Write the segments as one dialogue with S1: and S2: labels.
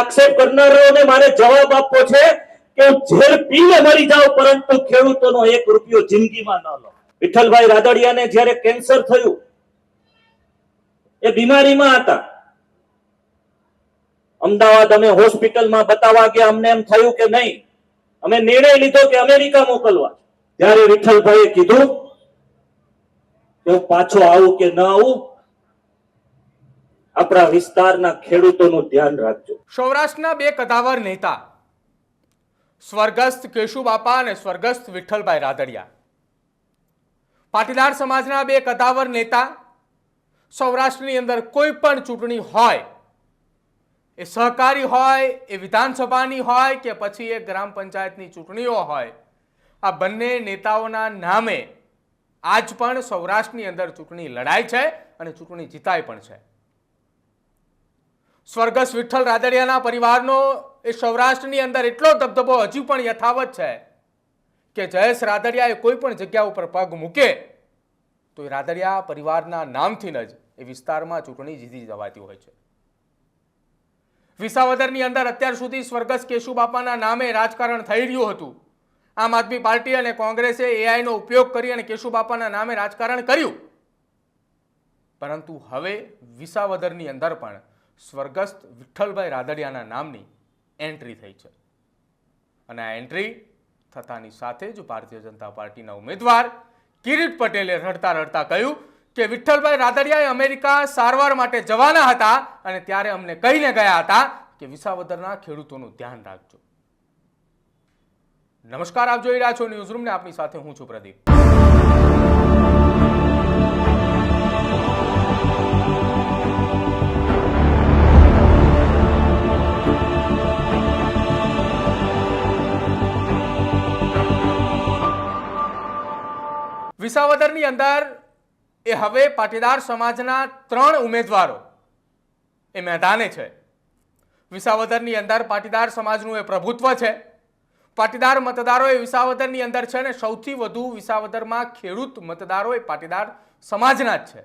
S1: આક્ષેપ કરનારાઓને મારે જવાબ આપવો છે કે ઝેર પીને મરી જાઉં પરંતુ ખેડૂતોનો એક રૂપિયો જિંદગીમાં ન લો. વિઠ્ઠલભાઈ રાદડિયાને જ્યારે કેન્સર થયું, એ બીમારીમાં હતા. અમદાવાદ અમે હોસ્પિટલમાં બતાવવા ગયા, અમને એમ થયું કે નહીં. અમે નિર્ણય લીધો કે અમેરિકા મોકલવા. ત્યારે વિઠ્ઠલભાઈએ કીધું કે પાછો આવું કે ન આવું આપણા વિસ્તારના ખેડૂતોનું ધ્યાન રાખજો.
S2: સૌરાષ્ટ્રના બે કદાવર નેતા, સ્વર્ગસ્થ કેશુબાપા અને સ્વર્ગસ્થ વિઠ્ઠલભાઈ રાદડિયા. પાટીદાર સમાજના બે કદાવર નેતા, સૌરાષ્ટ્રની અંદર કોઈ પણ ચૂંટણી હોય, એ સહકારી હોય, એ વિધાનસભાની હોય કે પછી એ ગ્રામ પંચાયતની ચૂંટણીઓ હોય, આ બંને નેતાઓના નામે આજ પણ સૌરાષ્ટ્રની અંદર ચૂંટણી લડાય છે અને ચૂંટણી જીતાય પણ છે. સ્વર્ગસ્થ વિઠ્ઠલ રાદડિયાના પરિવારનો એ સૌરાષ્ટ્રની અંદર એટલો દબદબો હજી પણ યથાવત છે કે જયેશ રાદડિયાએ કોઈ પણ જગ્યા ઉપર પગ મૂકે, તો એ રાદડિયા પરિવારના નામથી જ એ વિસ્તારમાં ચૂંટણી જીતી જવાતી હોય છે. વિસાવદરની અંદર અત્યાર સુધી સ્વર્ગસ્થ કેશુબાપાના નામે રાજકારણ થઈ રહ્યું હતું. આમ આદમી પાર્ટી અને કોંગ્રેસે એઆઈનો ઉપયોગ કરી અને કેશુબાપાના નામે રાજકારણ કર્યું. પરંતુ હવે વિસાવદરની અંદર પણ સ્વર્ગસ્થ વિઠ્ઠલભાઈ રાદડિયાના નામની એન્ટ્રી થઈ છે. અને આ એન્ટ્રી થતાની સાથે જ ભારતીય જનતા પાર્ટીના ઉમેદવાર કિરીટ પટેલે રડતા રડતા કહ્યું કે વિઠ્ઠલભાઈ રાદડિયાએ અમેરિકા સારવાર માટે જવાના હતા અને ત્યારે અમને કહીને ગયા હતા કે વિસાવદરના ખેડૂતોનું ધ્યાન રાખજો. નમસ્કાર, આપ જોઈ રહ્યા છો ન્યૂઝરૂમને રૂમ આપની સાથે હું છું પ્રદીપ. વિસાવદરની અંદર એ હવે પાટીદાર સમાજના ત્રણ ઉમેદવારો એ મેદાને છે. વિસાવદરની અંદર પાટીદાર સમાજનું એ પ્રભુત્વ છે. પાટીદાર મતદારો એ વિસાવદરની અંદર છે ને સૌથી વધુ વિસાવદરમાં ખેડૂત મતદારો એ પાટીદાર સમાજના જ છે.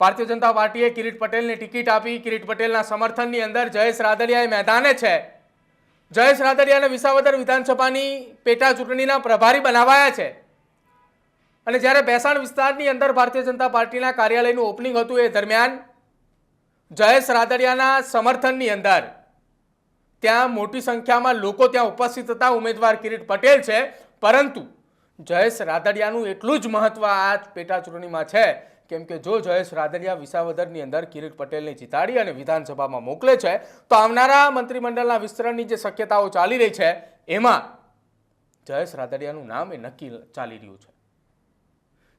S2: ભારતીય જનતા પાર્ટીએ કિરીટ પટેલને ટિકિટ આપી, કિરીટ પટેલના સમર્થનની અંદર જયેશ રાદડિયા એ મેદાને છે. જયેશ રાદડિયાને વિસાવદર વિધાનસભાની પેટા ચૂંટણીના પ્રભારી બનાવાયા છે. અને જ્યારે ભેસાણ વિસ્તારની અંદર ભારતીય જનતા પાર્ટીના કાર્યાલયનું ઓપનિંગ હતું એ દરમિયાન જયેશ રાદડિયાના સમર્થનની અંદર ત્યાં મોટી સંખ્યામાં લોકો ત્યાં ઉપસ્થિત હતા. ઉમેદવાર કિરીટ પટેલ છે. પરંતુ જયેશ રાદડિયાનું એટલું જ મહત્વ આ પેટા ચૂંટણીમાં છે કેમ કે જો જયેશ રાદડિયા વિસાવદરની અંદર કિરીટ પટેલને જીતાડી અને વિધાનસભામાં મોકલે છે, તો આવનારા મંત્રીમંડળના વિસ્તરણની જે શક્યતાઓ ચાલી રહી છે, એમાં જયેશ રાદડિયાનું નામ એ નક્કી ચાલી રહ્યું છે.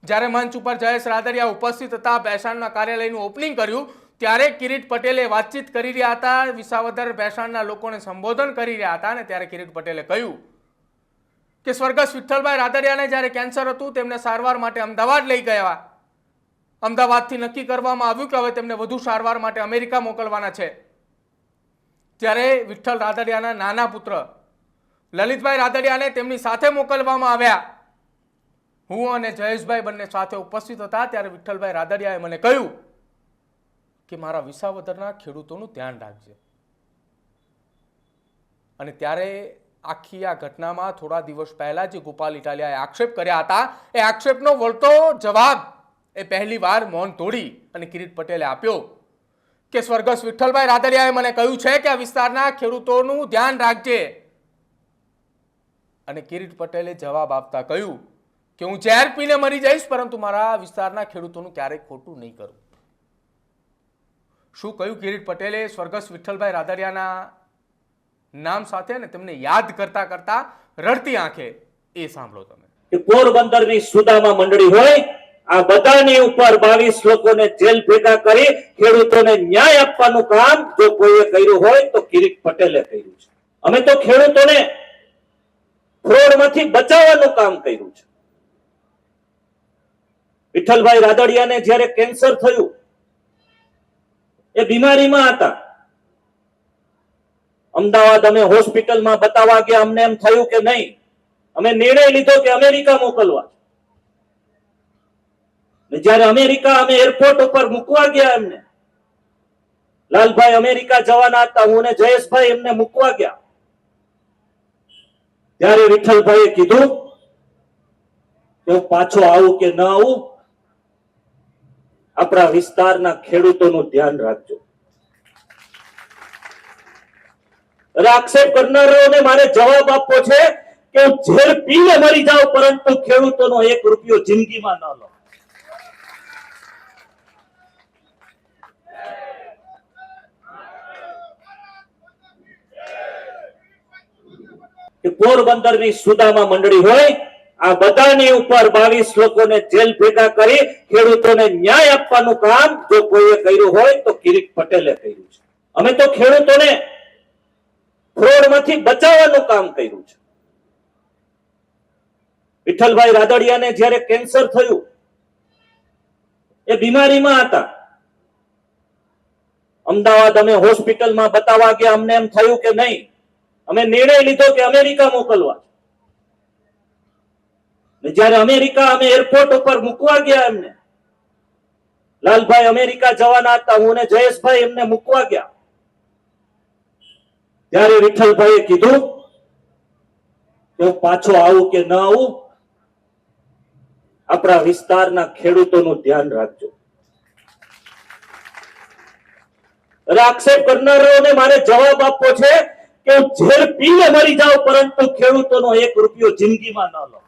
S2: જ્યારે મંચ ઉપર જયેશ રાદરિયા ઉપસ્થિત હતા, ભેસાણના કાર્યાલયનું ઓપનિંગ કર્યું, ત્યારે કિરીટ પટેલે વાતચીત કરી રહ્યા હતા, વિસાવદર ભેસાણના લોકોને સંબોધન કરી રહ્યા હતા અને ત્યારે કિરીટ પટેલે કહ્યું કે સ્વર્ગસ્થ વિઠ્ઠલભાઈ રાદરિયાને જ્યારે કેન્સર હતું, તેમને સારવાર માટે અમદાવાદ લઈ ગયા. અમદાવાદથી નક્કી કરવામાં આવ્યું કે હવે તેમને વધુ સારવાર માટે અમેરિકા મોકલવાના છે. ત્યારે વિઠ્ઠલ રાદડિયાના નાના પુત્ર લલિતભાઈ રાદડિયાને તેમની સાથે મોકલવામાં આવ્યા હું અને જયેશભાઈ બંને સાથે ઉપસ્થિત હતા ત્યારે વિઠ્ઠલભાઈ રાદડિયાએ મને કહ્યું કે મારા વિસાવદરના ખેડૂતોનું ધ્યાન રાખજે. અને ત્યારે આખી આ ઘટનામાં થોડા દિવસ પહેલા જે ગોપાલ ઇટાલિયાએ આક્ષેપ કર્યા હતા, એ આક્ષેપનો વળતો જવાબ એ પહેલી વાર મૌન તોડી અને કિરીટ પટેલે આપ્યો કે સ્વર્ગસ્થ વિઠ્ઠલભાઈ રાદડિયાએ મને કહ્યું છે કે આ વિસ્તારના ખેડૂતોનું ધ્યાન રાખજે. અને કિરીટ પટેલે જવાબ આપતા કહ્યું કે હું ઝેર પીને મરી જઈશ, પરંતુ મારા વિસ્તારના ખેડૂતોનું ક્યારેય ખોટું નહીં કરું. શું કહ્યું કિરીટ પટેલે સ્વર્ગસ્થ વિઠ્ઠલભાઈ રાદડિયાના નામ સાથે ને તેમને યાદ કરતા કરતા રડતી આંખે એ સાંભળો તમે.
S1: કે પોરબંદરની સુદામા મંડળી હોય, આ બધાની ઉપર બાવીસ લોકોને જેલ ભેગા કરી ખેડૂતોને ન્યાય આપવાનું કામ જો કોઈએ કર્યું હોય તો કિરીટ પટેલે કર્યું છે. અમે તો ખેડૂતોને ફ્રોડમાંથી બચાવવાનું કામ કર્યું છે. વિઠ્ઠલભાઈ રાદડિયાને જ્યારે કેન્સર થયું, એ બીમારીમાં હતા. અમદાવાદ અમે હોસ્પિટલમાં બતાવવા ગયા, અમને એમ થયું કે નહીં, અમે નિર્ણય લીધો કે અમેરિકા મોકલવા ને જ્યારે અમેરિકા અમે એરપોર્ટ ઉપર મૂકવા ગયા એમને, લાલભાઈ અમેરિકા જવાના હતા, હું અને જયેશભાઈ એમને મૂકવા ગયા. ત્યારે વિઠ્ઠલભાઈએ કીધું કે પાછો આવું કે ન આવું આપણા વિસ્તારના ખેડૂતોનું ધ્યાન રાખજો. આક્ષેપ કરનારાઓને મારે જવાબ આપવો છે કે હું ઝેર પીને મરી જાઉં, પરંતુ ખેડૂતોનો એક રૂપિયો જિંદગીમાં ન લો. કે પોરબંદરની સુદામા મંડળી હોય આ બધાની ઉપર બાવીસ લોકોને જેલ ભેગા કરી ખેડૂતોને ન્યાય આપવાનું કામ જો કોઈએ કર્યું હોય તો કિરીટ પટેલે કર્યું છે. અમે તો ખેડૂતોને ફ્રોડમાંથી બચાવવાનું કામ કર્યું છે. વિઠ્ઠલભાઈ રાદડિયાને જ્યારે કેન્સર થયું, એ બીમારીમાં હતા. અમદાવાદ અમે હોસ્પિટલમાં બતાવવા ગયા, અમને એમ થયું કે નહીં. અમે નિર્ણય લીધો કે અમેરિકા મોકલવા જ્યારે અમેરિકા અમે એરપોર્ટ ઉપર મૂકવા ગયા એમને, લાલભાઈ અમેરિકા જવાના હતા, હું અને જયેશભાઈ એમને મૂકવા ગયા. ત્યારે વિઠ્ઠલભાઈએ કીધું કે પાછો આવું કે ન આવું, આપણા વિસ્તારના ખેડૂતોનું ધ્યાન રાખજો. અરે આક્ષેપ કરનારાઓને મારે જવાબ આપવો છે કે હું ઝેર પીને મરી જાઉં, પરંતુ ખેડૂતોનો એક રૂપિયો જિંદગીમાં ન લો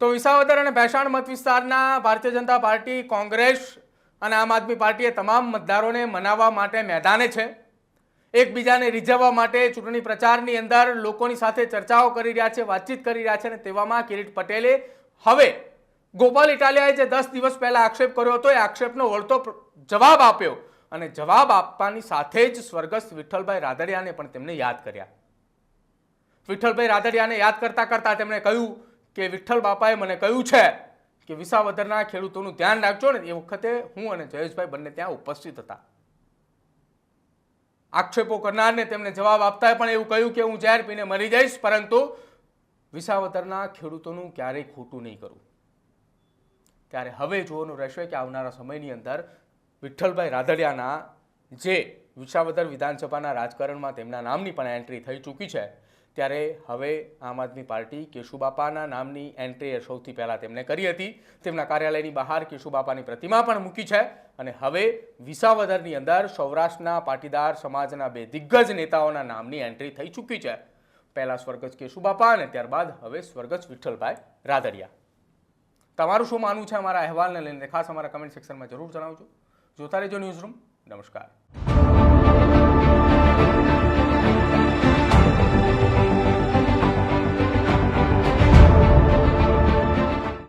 S2: તો વિસાવદર અને ભેસાણ મત વિસ્તારના ભારતીય જનતા પાર્ટી, કોંગ્રેસ અને આમ આદમી પાર્ટીએ તમામ મતદારોને મનાવવા માટે મેદાને છે. એકબીજાને રીઝવવા માટે ચૂંટણી પ્રચારની અંદર લોકોની સાથે ચર્ચાઓ કરી રહ્યા છે, વાતચીત કરી રહ્યા છે અને તેવામાં કિરીટ પટેલે હવે ગોપાલ ઇટાલિયાએ જે દસ દિવસ પહેલાં આક્ષેપ કર્યો હતો, એ આક્ષેપનો વળતો જવાબ આપ્યો. અને જવાબ આપવાની સાથે જ સ્વર્ગસ્થ વિઠ્ઠલભાઈ રાદડિયાને પણ તેમને યાદ કર્યા. વિઠ્ઠલભાઈ રાદડિયાને યાદ કરતા કરતા તેમણે કહ્યું કે વિઠ્ઠલ બાપાએ મને કહ્યું છે કે વિસાવદરના ખેડૂતોનું ધ્યાન રાખજો ને, એ વખતે હું અને જયેશભાઈ બંને ત્યાં ઉપસ્થિત હતા. આક્ષેપો કરનારને તેમને જવાબ આપતા પણ એવું કહ્યું કે હું ઝેર પીને મરી જઈશ, પરંતુ વિસાવદરના ખેડૂતોનું ક્યારેય ખોટું નહીં કરું. ત્યારે હવે જોવાનું રહેશે કે આવનારા સમયની અંદર વિઠ્ઠલભાઈ રાદડિયાના જે વિસાવદર વિધાનસભાના રાજકારણમાં તેમના નામની પણ એન્ટ્રી થઈ ચૂકી છે ત્યારે હવે આમ આદમી પાર્ટી કેશુબાપાના નામની એન્ટ્રી સૌથી પહેલાં તેમણે કરી હતી. તેમના કાર્યાલયની બહાર કેશુબાપાની પ્રતિમા પણ મૂકી છે અને હવે વિસાવદરની અંદર સૌરાષ્ટ્રના પાટીદાર સમાજના બે દિગ્ગજ નેતાઓના નામની એન્ટ્રી થઈ ચૂકી છે. પહેલાં સ્વર્ગસ્થ કેશુબાપા અને ત્યારબાદ હવે સ્વર્ગસ્થ વિઠ્ઠલભાઈ રાદડિયા. તમારું શું માનવું છે? અમારા અહેવાલને લઈને ખાસ અમારા કમેન્ટ સેક્શનમાં જરૂર જણાવજો. જોતા રહેજો ન્યૂઝ રૂમ નમસ્કાર.